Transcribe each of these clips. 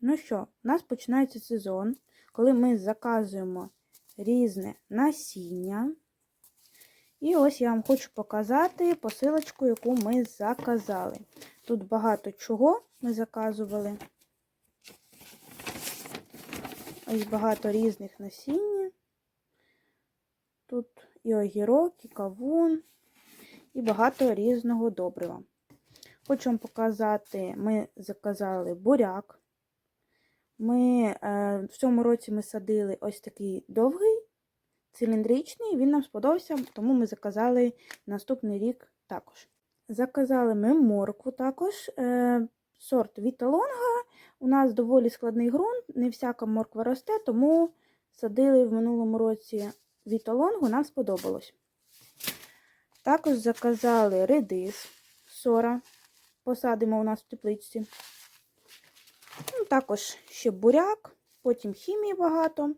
Ну що, у нас починається сезон, коли ми заказуємо різне насіння. І ось я вам хочу показати посилочку, яку ми заказали. Тут багато чого ми заказували. Ось багато різних насіння. Тут і огірок, і кавун, і багато різного добрива. Хочу вам показати, ми заказали буряк. Ми е, в цьому році ми садили ось такий довгий, циліндричний, він нам сподобався, тому ми заказали наступний рік також. Заказали ми моркву також. Е, сорт Віталонга. У нас доволі складний ґрунт, не всяка морква росте, тому садили в минулому році Віталонгу, нам сподобалось. Також заказали редис, сора, посадимо у нас в тепличці. Також ще буряк, потім хімії багато.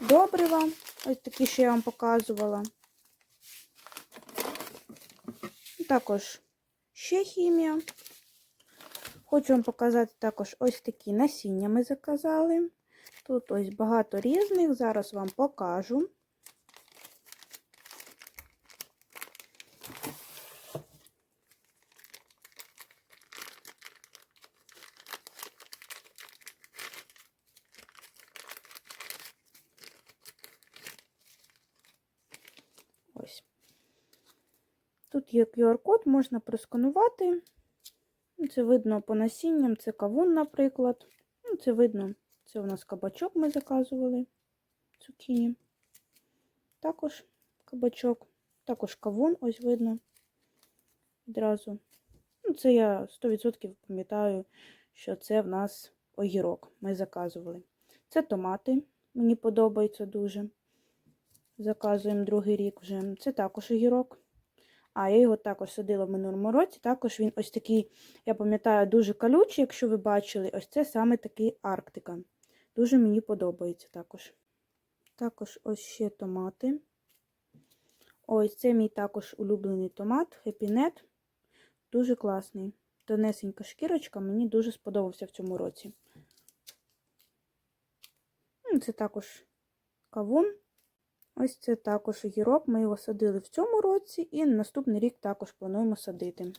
Добрива, ось такі, що я вам показувала. Також ще хімія. Хочу вам показати також ось такі насіння ми заказали. Тут ось багато різних, зараз вам покажу. Ось. Тут є QR-код, можна просканувати. Ну, Це видно по насінням, це кавун, наприклад. Ну, Це видно, це у нас кабачок ми заказували. Цукіні. Також кабачок, також кавун, ось видно відразу. Ну, Це я 100% пам'ятаю, що це в нас огірок. Ми заказували. Це томати, мені подобається дуже. Заказуємо другий рік вже. Це також огірок. А, я його також садила в минулому році. Також він ось такий, я пам'ятаю, дуже колючий, якщо ви бачили, ось це саме такий Арктика. Дуже мені подобається також. Також ось ще томати. Ось це мій також улюблений томат, хепінет. Дуже класний. Тонесенька шкірочка, мені дуже сподобався в цьому році. Це також кавун. Ось це також огірок. Ми його садили в цьому році, і наступний рік також плануємо садити.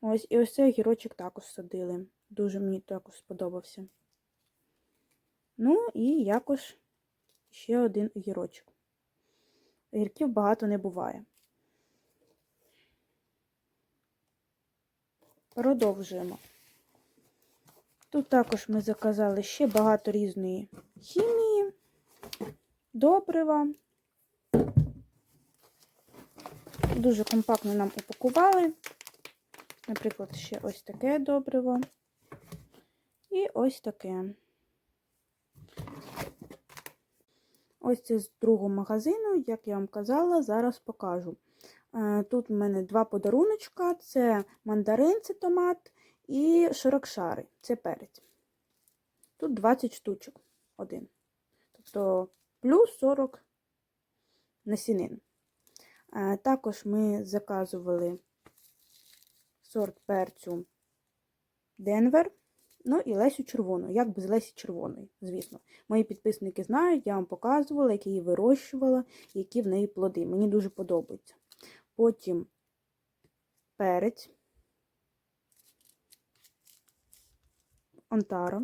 Ось, і ось цей огірочок також садили. Дуже мені також сподобався. Ну, і якось ще один огірочок. Огірків багато не буває. Продовжуємо. Тут також ми заказали ще багато різної хімії добрива. Дуже компактно нам упакували. Наприклад, ще ось таке добриво. І ось таке. Ось це з другого магазину, як я вам казала, зараз покажу. Е, Тут в мене два подаруночка: це мандарин, це томат, і широкшари, це перець. Тут 20 штучок один. Тобто плюс 40 насінин. Також ми заказували сорт перцю Денвер, ну і Лесю червону, як без Лесі червоної, звісно. Мої підписники знають, я вам показувала, які її вирощувала, які в неї плоди. Мені дуже подобається. Потім перець, Онтара,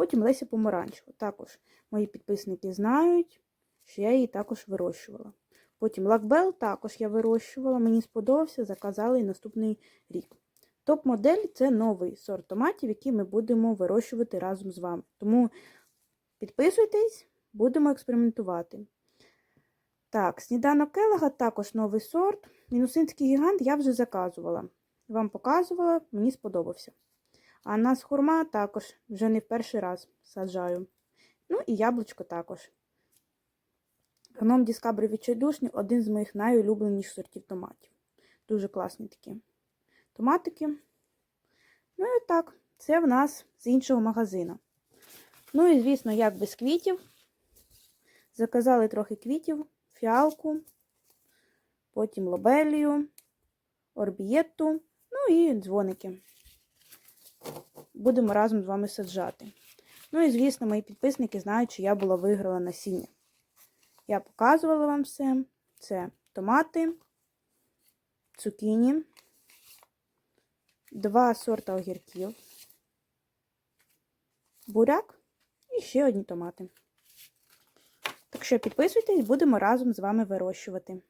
потім Леся помаранчева. Також Мої підписники знають, що я її також вирощувала. Потім лакбел також я вирощувала, мені сподобався, заказали і наступний рік. Топ-модель це новий сорт томатів, який ми будемо вирощувати разом з вами. Тому підписуйтесь, будемо експериментувати. Так, сніданок Келега також новий сорт. Мінусинський гігант я вже заказувала. Вам показувала, мені сподобався. А нас хурма також вже не в перший раз саджаю. Ну і яблучко також. Гном Discovery відчайдушні один з моїх найулюбленіших сортів томатів. Дуже класні такі томатики. Ну і так, це в нас з іншого магазину. Ну і, звісно, як без квітів. Заказали трохи квітів, фіалку, потім лобелію, орбієтту, ну і дзвоники. Будемо разом з вами саджати. Ну і, звісно, мої підписники знають, що я була виграла насіння. Я показувала вам все. Це томати, цукіні, два сорта огірків, буряк і ще одні томати. Так що підписуйтесь, будемо разом з вами вирощувати.